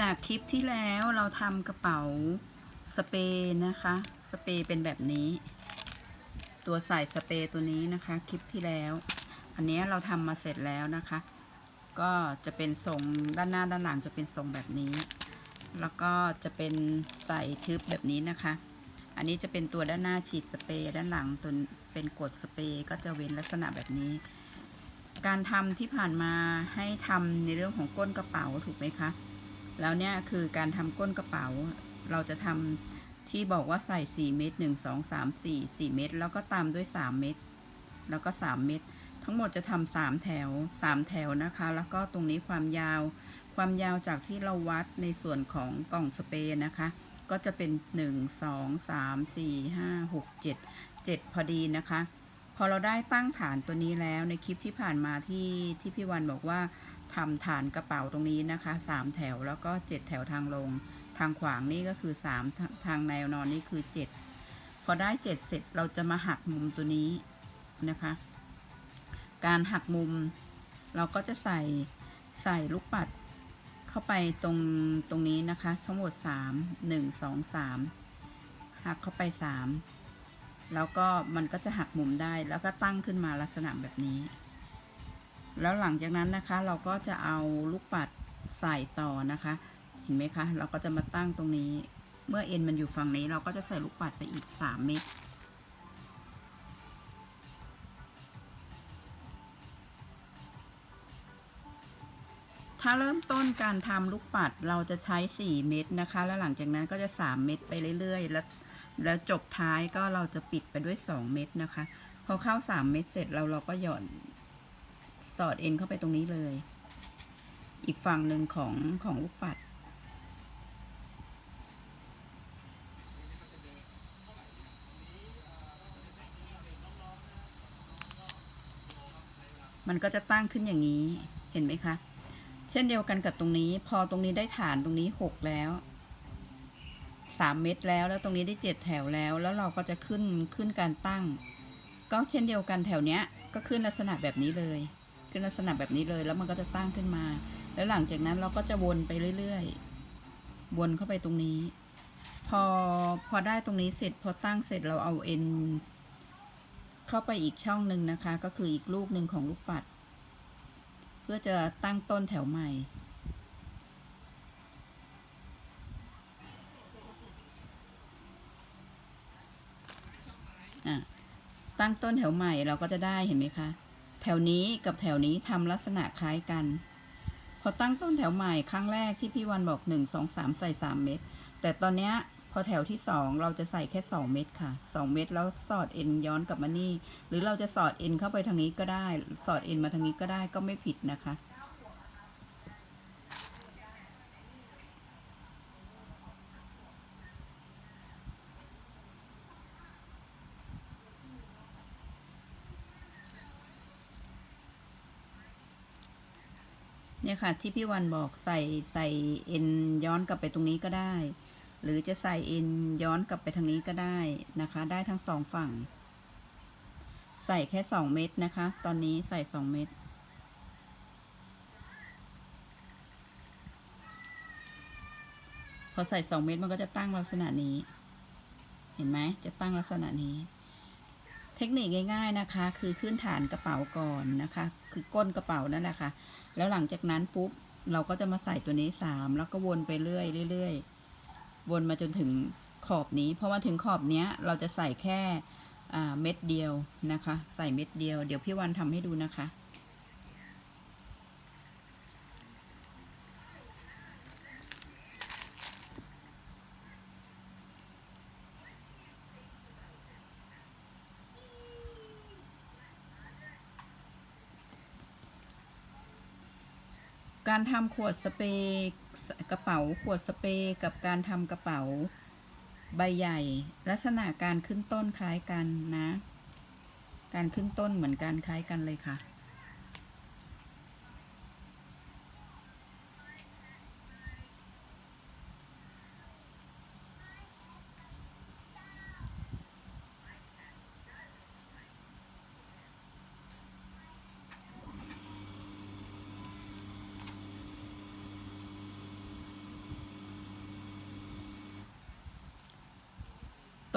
จากคลิปที่แล้วเราทำกระเป๋าสเปรย์นะคะ สเปรย์เป็นแบบนี้ ตัวใส่สเปรย์ตัวนี้นะคะ คลิปที่แล้ว อันนี้เราทำมาเสร็จแล้วนะคะ ก็จะเป็นทรงด้านหน้าด้านหลังจะเป็นทรงแบบนี้ แล้วก็จะเป็นใส่ทึบแบบนี้นะคะ อันนี้จะเป็นตัวด้านหน้าฉีดสเปรย์ด้านหลังตัวเป็นกดสเปรย์ก็จะเว้นลักษณะแบบนี้ การทำที่ผ่านมาให้ทำในเรื่องของก้นกระเป๋าถูกไหมคะ แล้วเนี่ยคือการทำก้นกระเป๋า เราจะทำที่บอกว่าใส่ 4 เม็ด1 2 3 4 4 เม็ดแล้วก็ตามด้วย 3 เม็ดแล้วก็ 3 เม็ดทั้งหมดจะทำ3แถว3แถวนะคะ แล้วก็ตรงนี้ความยาว ความยาวจากที่เราวัดในส่วนของกล่องสเปรย์นะคะ ก็จะเป็น 1 2 3 4 5 6 7 7 พอดีนะคะ พอเราได้ตั้งฐานตัวนี้แล้วในคลิปที่ผ่านมาที่ที่พี่วันบอกว่า ทำฐานกระเป๋าตรงนี้นะคะสามแถวแล้วก็เจ็ดแถวทางลง ทางขวางนี่ก็คือสามทาทางแนวนอนนี่คือเจ็ดพอได้เจ็ดเสร็จเราจะมาหักมุมตัวนี้นะคะ การหักมุมเราก็จะใส่ใส่ลูกปัดเข้าไปตรงตรงนี้นะคะ ทั้งหมดสามหนึ่งสองสามหักเข้าไปสามแล้วก็มันก็จะหักมุมได้แล้วก็ตั้งขึ้นมาลักษณะแบบนี้ แล้วหลังจากนั้นนะคะเราก็จะเอาลูกปัดใส่ต่อนะคะ เห็นไหมคะ เราก็จะมาตั้งตรงนี้ เมื่อเอ็นมันอยู่ฝั่งนี้ เราก็จะใส่ลูกปัดไปอีก 3 เม็ดถ้าเริ่มต้นการทำลูกปัดเราจะใช้ 4 เม็ดนะคะ แล้วหลังจากนั้นก็จะ 3 เม็ดไปเรื่อย ๆ แล้วแล้วจบท้ายก็เราจะปิดไปด้วย 2 เม็ดนะคะ พอเข้า 3 เม็ดเสร็จเราเราก็หย่อน สอดเอ็นเข้าไปตรงนี้เลย อีกฝั่งหนึ่งของของลูกปัด มันก็จะตั้งขึ้นอย่างนี้เห็นไหมคะ เช่นเดียวกันกับตรงนี้ พอตรงนี้ได้ฐานตรงนี้หกแล้วสามเม็ดแล้วแล้วตรงนี้ได้เจ็ดแถวแล้ว แล้วเราก็จะขึ้นขึ้นการตั้ง ก็เช่นเดียวกันแถวเนี้ยก็ขึ้นลักษณะแบบนี้เลย ขึ้นลักษณะแบบนี้เลย แล้วมันก็จะตั้งขึ้นมา แล้วหลังจากนั้นเราก็จะวนไปเรื่อยๆ วนเข้าไปตรงนี้ พอพอได้ตรงนี้เสร็จพอตั้งเสร็จเราเอาเอ็นเข้าไปอีกช่องหนึ่งนะคะ ก็คืออีกลูกหนึ่งของลูกปัด เพื่อจะตั้งต้นแถวใหม่ตั้งต้นแถวใหม่เราก็จะได้เห็นไหมคะ แถวนี้กับแถวนี้ทำลักษณะคล้ายกัน พอตั้งต้นแถวใหม่ครั้งแรกที่พี่วันบอกหนึ่งสองสามใส่สามเม็ดแต่ตอนเนี้ยพอแถวที่สองเราจะใส่แค่สองเม็ดค่ะสองเม็ดแล้วสอดเอ็นย้อนกลับมานี่ หรือเราจะสอดเอ็นเข้าไปทางนี้ก็ได้ สอดเอ็นมาทางนี้ก็ได้ก็ไม่ผิดนะคะ เนี่ยค่ะ ที่พี่วันบอกใส่ใส่เอ็นย้อนกลับไปตรงนี้ก็ได้ หรือจะใส่เอ็นย้อนกลับไปทางนี้ก็ได้นะคะ ได้ทั้งสองฝั่ง ใส่แค่สองเม็ดนะคะ ตอนนี้ใส่สองเม็ดพอใส่สองเม็ดมันก็จะตั้งลักษณะนี้ เห็นไหมจะตั้งลักษณะนี้ เทคนิคง่าย ๆนะคะ คือขึ้นฐานกระเป๋าก่อนนะคะ คือก้นกระเป๋านั่นแหละค่ะ แล้วหลังจากนั้นปุ๊บเราก็จะมาใส่ตัวนี้สามแล้วก็วนไปเรื่อยเรื่อยๆวนมาจนถึงขอบนี้พอมาถึงขอบเนี้ยเราจะใส่แค่เม็ดเดียวนะคะ ใส่เม็ดเดียว เดี๋ยวพี่วันทำให้ดูนะคะ ทำขวดสเปรย์กระเป๋าขวดสเปรย์กับการทำกระเป๋าใบใหญ่ ลักษณะการขึ้นต้นคล้ายกันนะ การขึ้นต้นเหมือนกันคล้ายกันเลยค่ะ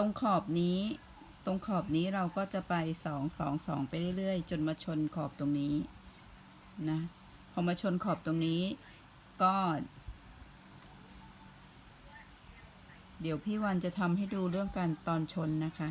รงขอบนี้ ตรงขอบนี้เราก็จะไปสองสองสองไปเรื่อยๆ จนมาชนขอบตรงนี้นะพอมาชนขอบตรงนี้ ก็ เดี๋ยวพี่วันจะทำให้ดูเรื่องการตอนชนนะคะ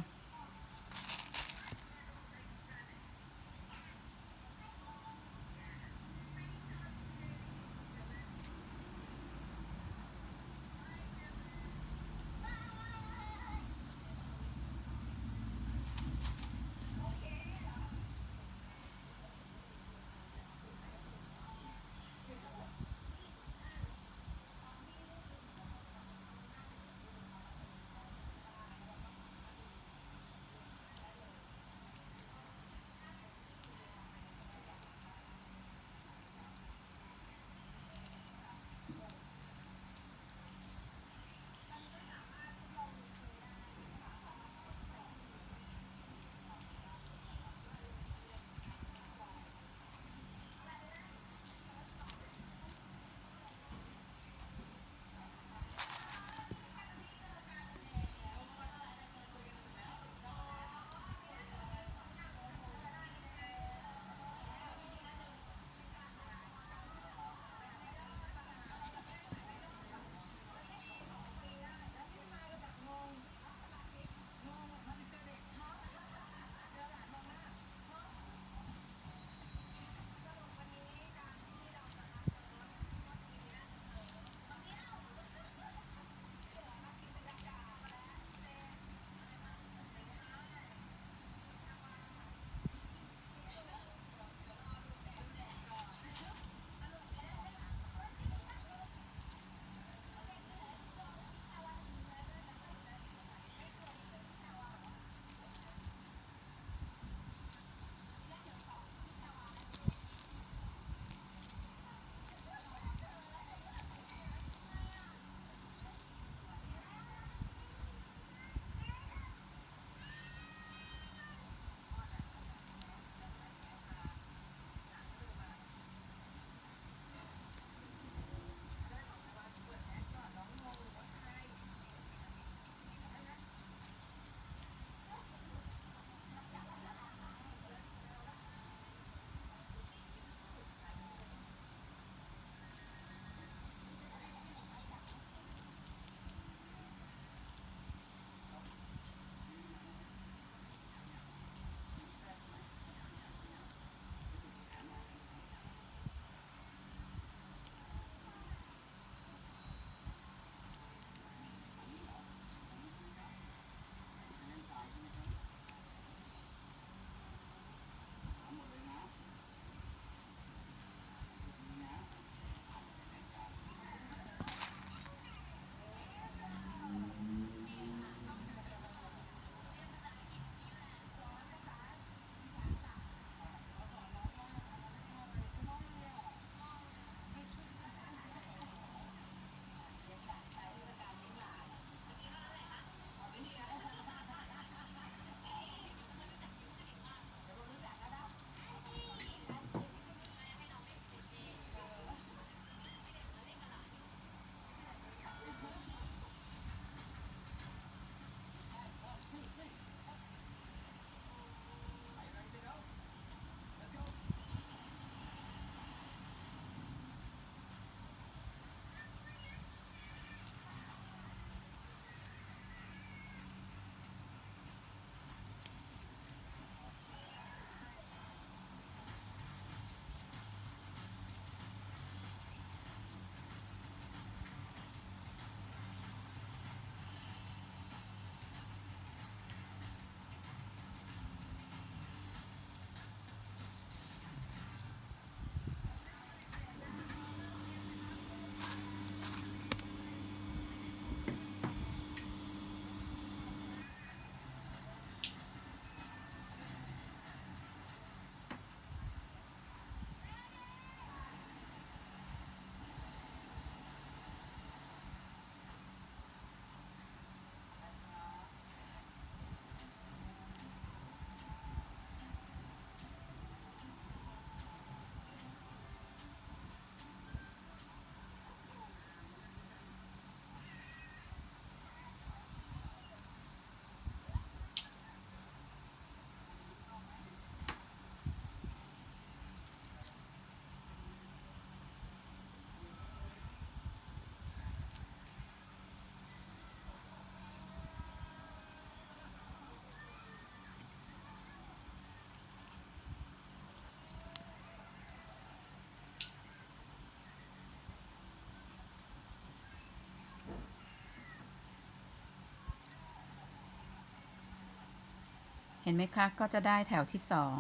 เห็นไหมคะ ก็จะได้แถวที่สอง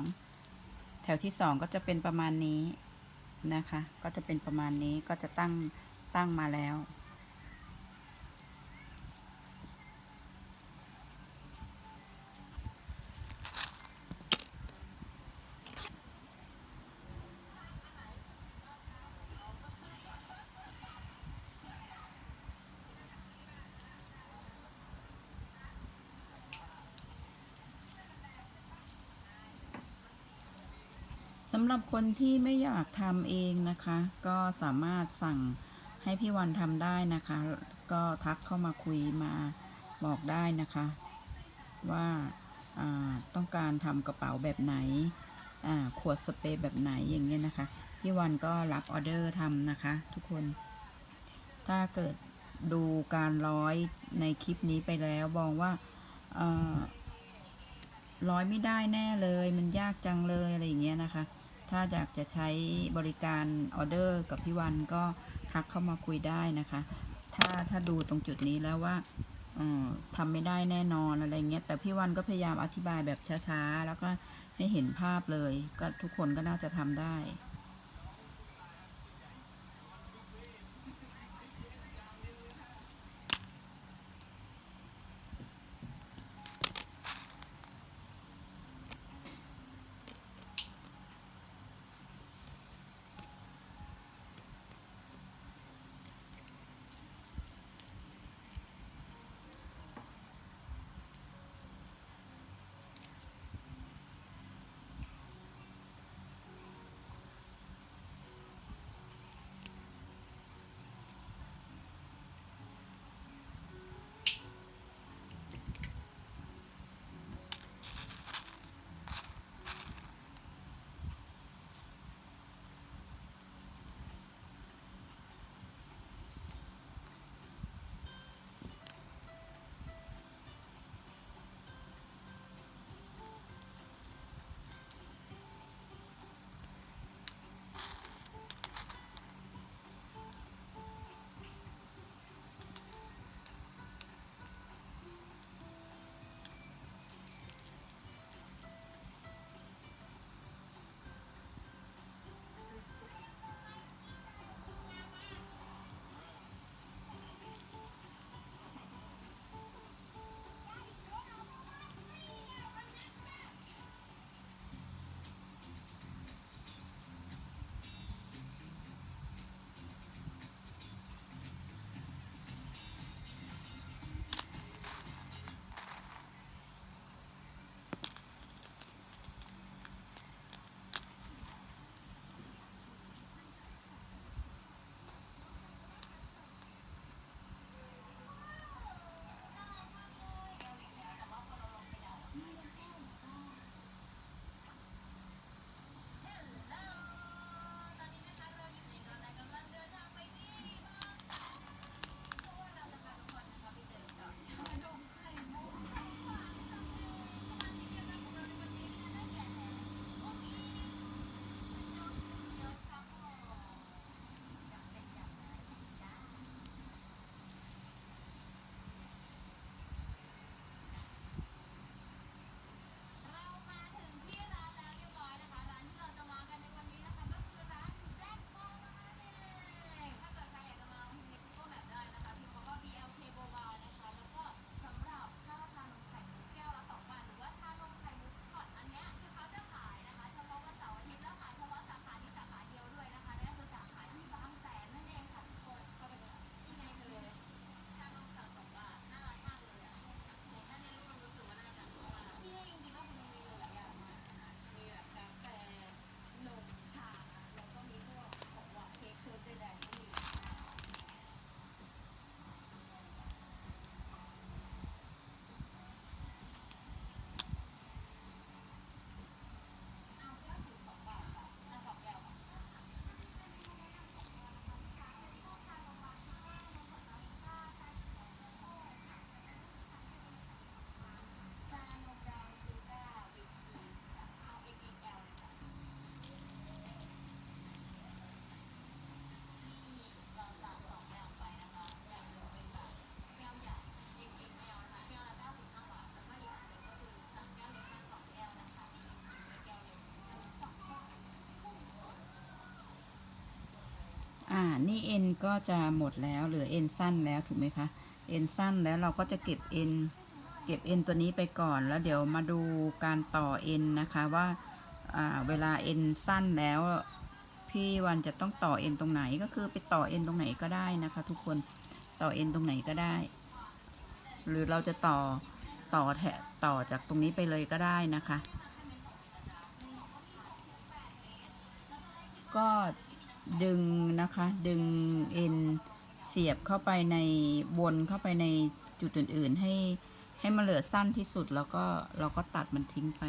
แถวที่สองก็จะเป็นประมาณนี้นะคะ ก็จะเป็นประมาณนี้ก็จะตั้งตั้งมาแล้ว สำหรับคนที่ไม่อยากทำเองนะคะ ก็สามารถสั่งให้พี่วันทำได้นะคะ ก็ทักเข้ามาคุยมาบอกได้นะคะ ว่าาต้องการทำกระเป๋าแบบไหนขวดสเปรย์แบบไหนอย่างเงี้ยนะคะ พี่วันก็รับออเดอร์ทำนะคะ ทุกคน ถ้าเกิดดูการร้อยในคลิปนี้ไปแล้วบอกว่า ร้อยไม่ได้แน่เลย มันยากจังเลยอะไรอย่างเงี้ยนะคะ ถ้าอยากจะใช้บริการออเดอร์กับพี่วันก็ทักเข้ามาคุยได้นะคะ ถ้าถ้าดูตรงจุดนี้แล้วว่าเอ่อทำไม่ได้แน่นอนอะไรเงี้ยแต่พี่วันก็พยายามอธิบายแบบช้าๆ แล้วก็ให้เห็นภาพเลย ก็ทุกคนก็น่าจะทำได้ นี่เอ็นก็จะหมดแล้วเหลือเอ็นสั้นแล้วถูกไหมคะเอ็นสั้นแล้วเราก็จะเก็บเอ็นเก็บเอ็นตัวนี้ไปก่อนแล้วเดี๋ยวมาดูการต่อเอ็นนะคะว่าเวลาเอ็นสั้นแล้วพี่วันจะต้องต่อเอ็นตรงไหนก็คือไปต่อเอ็นตรงไหนก็ได้นะคะ ทุกคนต่อเอ็นตรงไหนก็ได้ หรือเราจะต่อต่อแถต่อจากตรงนี้ไปเลยก็ได้นะคะ ก็ ดึงนะคะ ดึงเอ็นเสียบเข้าไปในวนเข้าไปในจุดอื่น ๆ ให้ให้มันเหลือสั้นที่สุดแล้วก็เราก็ตัดมันทิ้งไป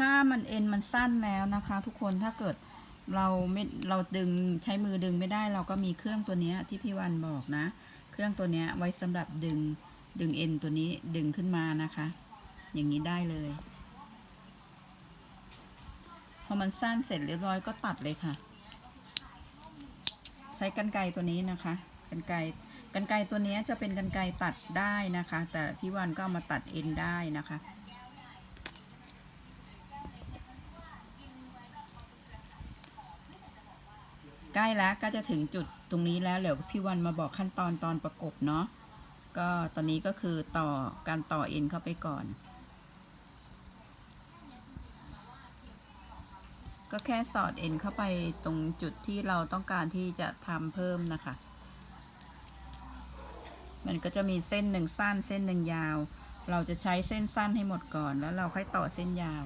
ถ้ามันเอ็นมันสั้นแล้วนะคะ ทุกคนถ้าเกิดเราไม่เราดึงใช้มือดึงไม่ได้ เราก็มีเครื่องตัวนี้ที่พี่วันบอกนะ เครื่องตัวนี้ไว้สำหรับดึงดึงเอ็นตัวนี้ดึงขึ้นมานะคะ อย่างนี้ได้เลย พอมันสั้นเสร็จเรียบร้อยก็ตัดเลยค่ะ ใช้กันไกรตัวนี้นะคะกันไกรกันไกรตัวนี้จะเป็นกันไกรตัดได้นะคะ แต่พี่วันก็เอามาตัดเอ็นได้นะคะ ใกล้ แล้วก็จะถึงจุดตรงนี้แล้วเดี๋ยวพี่วันมาบอกขั้นตอนตอนประกบเนาะก็ตอนนี้ก็คือต่อการต่อเอ็นเข้าไปก่อน ก็แค่สอดเอ็นเข้าไปตรงจุดที่เราต้องการที่จะทำเพิ่มนะคะ มันก็จะมีเส้นหนึ่งสั้นเส้นหนึ่งยาว เราจะใช้เส้นสั้นให้หมดก่อนแล้วเราค่อยต่อเส้นยาว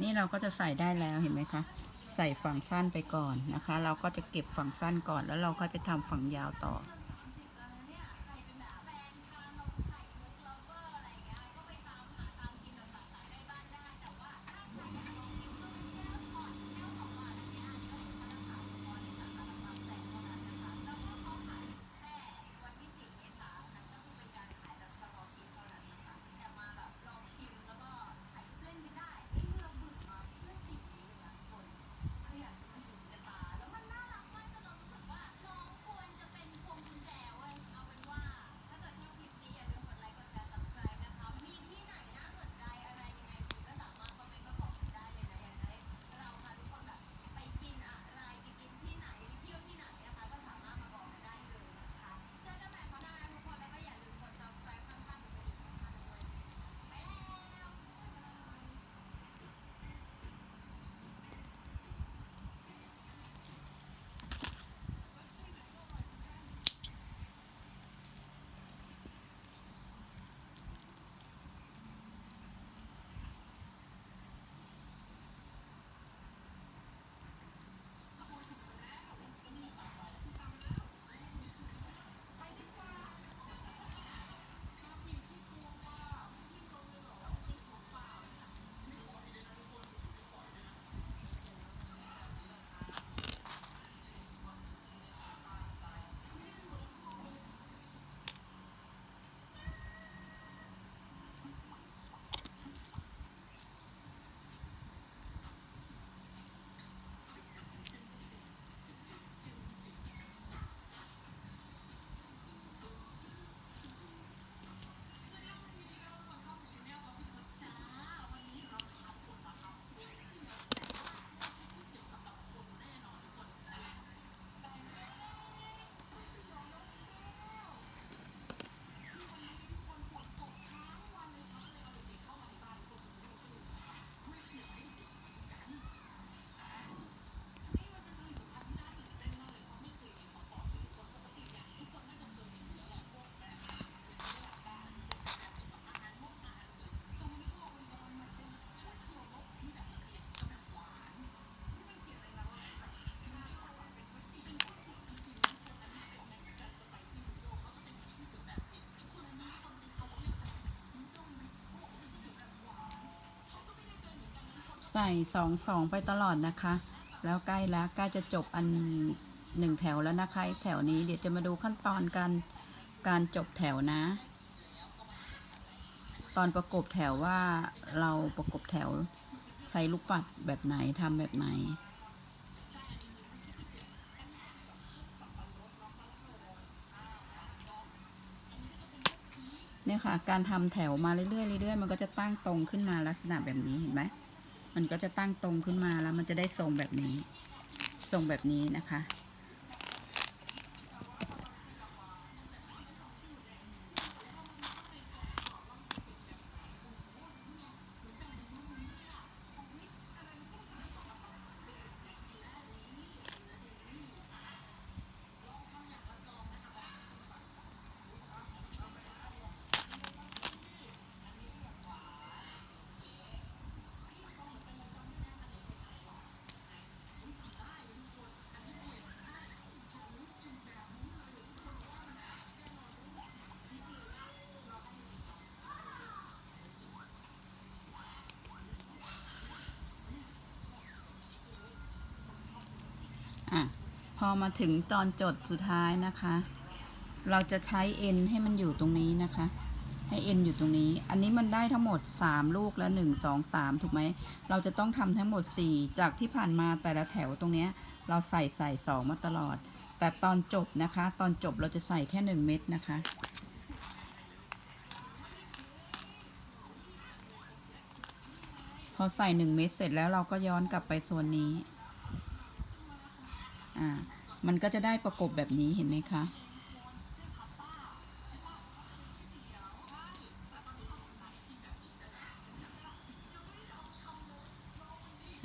นี่เราก็จะใส่ได้แล้วเห็นไหมคะ ใส่ฝั่งสั้นไปก่อนนะคะ เราก็จะเก็บฝั่งสั้นก่อนแล้วเราค่อยไปทำฝั่งยาวต่อ ใส่สองสองไปตลอดนะคะ แล้วใกล้แล้วใกล้จะจบอันหนึ่งแถวแล้วนะคะแถวนี้เดี๋ยวจะมาดูขั้นตอนการการจบแถวนะ ตอนประกบแถวว่าเราประกบแถวใช้ลูกปัดแบบไหนทำแบบไหนเนี่ยค่ะ การทำแถวมาเรื่อยๆเรื่อยๆ มันก็จะตั้งตรงขึ้นมาลักษณะแบบนี้เห็นไหม มันก็จะตั้งตรงขึ้นมาแล้วมันจะได้ทรงแบบนี้ ทรงแบบนี้นะคะ พอมาถึงตอนจดสุดท้ายนะคะ เราจะใช้เอ็นให้มันอยู่ตรงนี้นะคะ ให้เอ็นอยู่ตรงนี้ อันนี้มันได้ทั้งหมด 3 ลูกแล้ว1 2 3 ถูกไหม เราจะต้องทำทั้งหมด 4 จากที่ผ่านมาแต่ละแถวตรงนี้เราใส่ใส่สองมาตลอด แต่ตอนจบนะคะ ตอนจบเราจะใส่แค่ 1 เม็ดนะคะพอใส่ 1 เม็ดเสร็จแล้วเราก็ย้อนกลับไปส่วนนี้ อ่ามันก็จะได้ประกบแบบนี้เห็นไหมคะ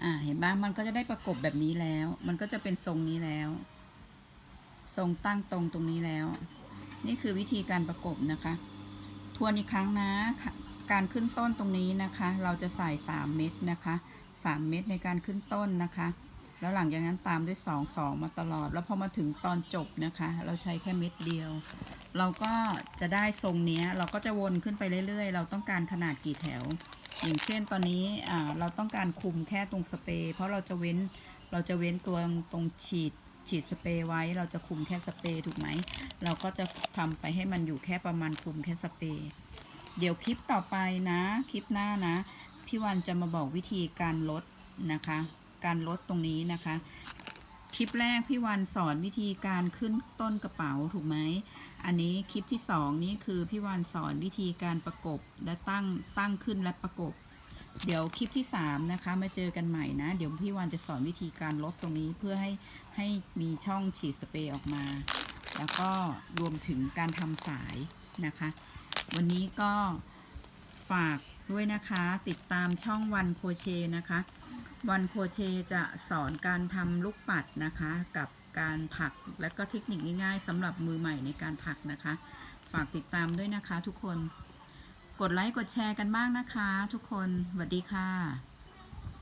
่าเห็นบ้างมันก็จะได้ประกบแบบนี้แล้ว มันก็จะเป็นทรงนี้แล้ว ทรงตั้งตรงตรงนี้แล้ว นี่คือวิธีการประกบนะคะ ทวนอีกครั้งนะค่ะการขึ้นต้นตรงนี้นะคะ เราจะใส่ 3 เม็ดนะคะ 3 เม็ดในการขึ้นต้นนะคะ แล้วหลังจากนั้นตามด้วย 2 2 มาตลอด แล้วพอมาถึงตอนจบนะคะ เราใช้แค่เม็ดเดียว เราก็จะได้ทรงเนี้ยเราก็จะวนขึ้นไปเรื่อย ๆ เราต้องการขนาดกี่แถว อย่างเช่นตอนนี้เราต้องการคุมแค่ตรงสเปรย์เพราะเราจะเว้นเราจะเว้นตัวตรงฉีดฉีดสเปรย์ไว้เราจะคุมแค่สเปรย์ถูกไหม เราก็จะทำไปให้มันอยู่แค่ประมาณคุมแค่สเปรย์เดี๋ยวคลิปต่อไปนะ คลิปหน้านะ พี่วันจะมาบอกวิธีการลดนะคะ การลดตรงนี้นะคะ คลิปแรกพี่วันสอนวิธีการขึ้นต้นกระเป๋าถูกไหม อันนี้คลิปที่สองนี้คือพี่วันสอนวิธีการประกบและตั้งตั้งขึ้นและประกบ เดี๋ยวคลิปที่สามนะคะ มาเจอกันใหม่นะ เดี๋ยวพี่วันจะสอนวิธีการลดตรงนี้เพื่อให้ให้มีช่องฉีดสเปรย์ออกมา แล้วก็รวมถึงการทำสายนะคะ วันนี้ก็ฝากด้วยนะคะ ติดตามช่องวันโคเชนะคะ วันโคเชจะสอนการทำลูกปัดนะคะ กับการถักและก็เทคนิคง่ายๆสำหรับมือใหม่ในการถักนะคะ ฝากติดตามด้วยนะคะทุกคน กดไลค์กดแชร์กันบ้างนะคะ ทุกคนสวัสดีค่ะ